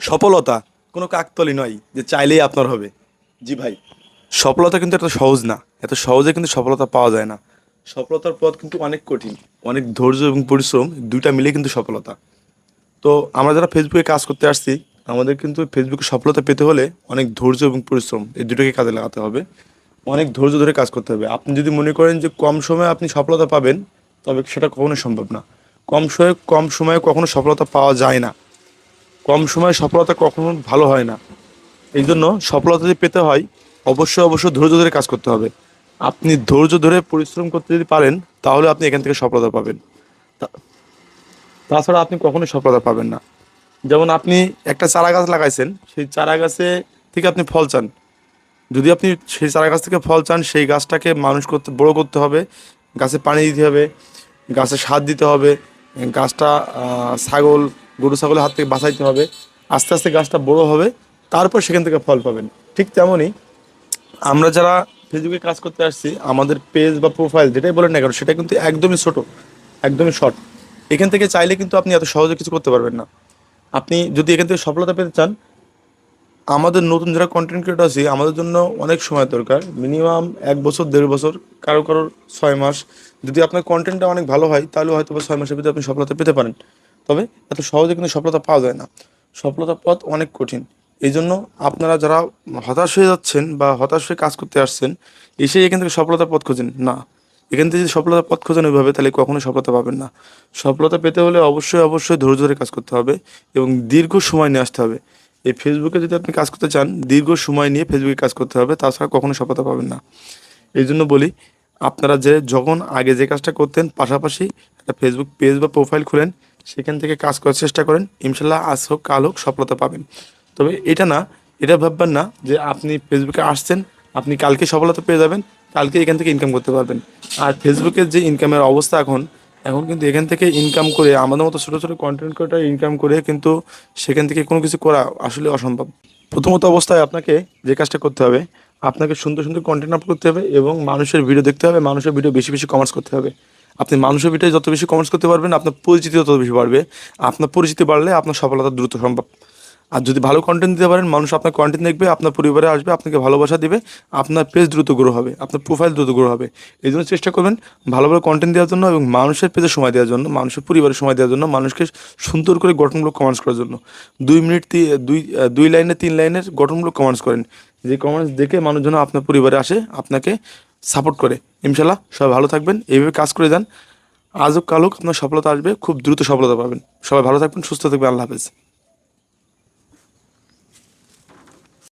সফলতা কোনো কাকতলি নয় যে চাইলেই আপনার হবে। জি ভাই। সফলতা কিন্তু এত সহজ না। এত সহজে কিন্তু সফলতা পাওয়া যায় না। সফলতার পথ কিন্তু অনেক কঠিন, অনেক ধৈর্য এবং পরিশ্রম, দুইটা মিলে কিন্তু সফলতা। তো আমরা যারা ফেসবুকে কাজ করতে আসছি, আমাদের কিন্তু ফেসবুকে সফলতা পেতে হলে অনেক ধৈর্য এবং পরিশ্রম, এই দুটোকে কাজে লাগাতে হবে। অনেক ধৈর্য ধরে কাজ করতে হবে। আপনি যদি মনে করেন যে কম সময়ে আপনি সফলতা পাবেন, তবে সেটা কখনোই সম্ভব না। কম সময়ে কম সময়ে কখনো সফলতা পাওয়া যায় না। কম সময়ে সফলতা কখনো ভালো হয় না। এই জন্য সফলতা যদি পেতে হয়, অবশ্যই অবশ্যই ধৈর্য ধরে কাজ করতে হবে। আপনি ধৈর্য ধরে পরিশ্রম করতে যদি পারেন, তাহলে আপনি এখান থেকে সফলতা পাবেন। তাছাড়া আপনি কখনোই সফলতা পাবেন না। যেমন আপনি একটা চারা গাছ লাগাইছেন, সেই চারা গাছে থেকে আপনি ফল চান। যদি আপনি সেই চারা গাছ থেকে ফল চান, সেই গাছটাকে মানুষ করতে, বড় করতে হবে, গাছে পানি দিতে হবে, গাছে সার দিতে হবে, গাছটা ছাগল গরু, ছাগলের হাত থেকে বাঁচাইতে হবে। আস্তে আস্তে গাছটা বড় হবে, তারপর সেখান থেকে ফল পাবেন। ঠিক তেমনই আমরা যারা ফেসবুকে কাজ করতে আসছি, আমাদের পেজ বা প্রোফাইল যেটাই বলেন না কেন, সেটা কিন্তু একদমই ছোট, একদমই শর্ট এখান থেকে চাইলে কিন্তু আপনি এত সহজে কিছু করতে পারবেন না। আপনি যদি এখান থেকে সফলতা পেতে চান, আমাদের নতুন যারা কন্টেন্ট ক্রিয়েটর আছে, আমাদের জন্য অনেক সময় দরকার। মিনিমাম এক বছর, দেড় বছর, কারও কারোর ছয় মাস। যদি আপনার কন্টেন্টটা অনেক ভালো হয়, তাহলে হয়তো বা ছয় মাসের ভিতরে আপনি সফলতা পেতে পারেন। তবে এত সহজে কিন্তু সফলতা পাওয়া যায় না। সফলতার পথ অনেক কঠিন। এই জন্য আপনারা যারা হতাশ হয়ে যাচ্ছেন বা হতাশ হয়ে কাজ করতে আসছেন এসে এখান থেকে সফলতার পথ খোঁজেন। না, এখান থেকে যদি সফলতার পথ খোঁজেন ওইভাবে, তাহলে কখনোই সফলতা পাবেন না। সফলতা পেতে হলে অবশ্যই অবশ্যই ধৈর্য ধরে কাজ করতে হবে এবং দীর্ঘ সময় নিয়ে আসতে হবে। এই ফেসবুকে যদি আপনি কাজ করতে চান, দীর্ঘ সময় নিয়ে ফেসবুকে কাজ করতে হবে, তাছাড়া কখনো সফলতা পাবেন না। এই জন্য বলি, আপনারা যে যখন আগে যে কাজটা করতেন, পাশাপাশি একটা ফেসবুক পেজ বা প্রোফাইল খুলেন সেখান থেকে কাজ করার চেষ্টা করেন। ইনশাল্লাহ আজ হোক, কাল হোক, সফলতা পাবেন। তবে এটা না, এটা ভাববেন না যে আপনি ফেসবুকে আসছেন, আপনি কালকে সফলতা পেয়ে যাবেন, কালকে এখান থেকে ইনকাম করতে পারবেন। আর ফেসবুকের যে ইনকামের অবস্থা এখন এখন কিন্তু এখান থেকে ইনকাম করে, আমাদের মতো ছোটো ছোটো কন্টেন্ট ক্রিয়েটার ইনকাম করে কিন্তু সেখান থেকে কোনো কিছু করা আসলে অসম্ভব। প্রথমত অবস্থায় আপনাকে যে কাজটা করতে হবে, আপনাকে সুন্দর সুন্দর কন্টেন্ট আপ করতে হবে এবং মানুষের ভিডিও দেখতে হবে, মানুষের ভিডিও বেশি বেশি কমার্স করতে হবে। আপনি মানুষের ভিডিও যত বেশি কমার্স করতে পারবেন, আপনার পরিচিতি তত বেশি বাড়বে। আপনার পরিচিতি বাড়লে আপনার সফলতা দ্রুত সম্ভব। আর যদি ভালো কন্টেন্ট দিতে পারেন, মানুষ আপনার কন্টেন্ট দেখবে, আপনার পরিবারে আসবে, আপনাকে ভালোবাসা দিবে, আপনার পেজ দ্রুত গ্রো হবে, আপনার প্রোফাইল দ্রুত গ্রো হবে। এই জন্য চেষ্টা করবেন ভালো ভালো কন্টেন্ট দেওয়ার জন্য এবং মানুষের পেজে সময় দেওয়ার জন্য, মানুষের পরিবারের সময় দেওয়ার জন্য, মানুষকে সুন্দর করে গঠনমূলক কমেন্টস করার জন্য। দুই মিনিট দুই দুই লাইনে তিন লাইনের গঠনমূলক কমেন্টস করেন। যে কমেন্টস দেখে মানুষজন আপনার পরিবারে আসে, আপনাকে সাপোর্ট করে। ইনশাল্লাহ সবাই ভালো থাকবেন, এইভাবে কাজ করে যান। আজও কালক আপনার সফলতা আসবে, খুব দ্রুত সফলতা পাবেন। সবাই ভালো থাকবেন, সুস্থ থাকবেন, আল্লাহ হাফেজ।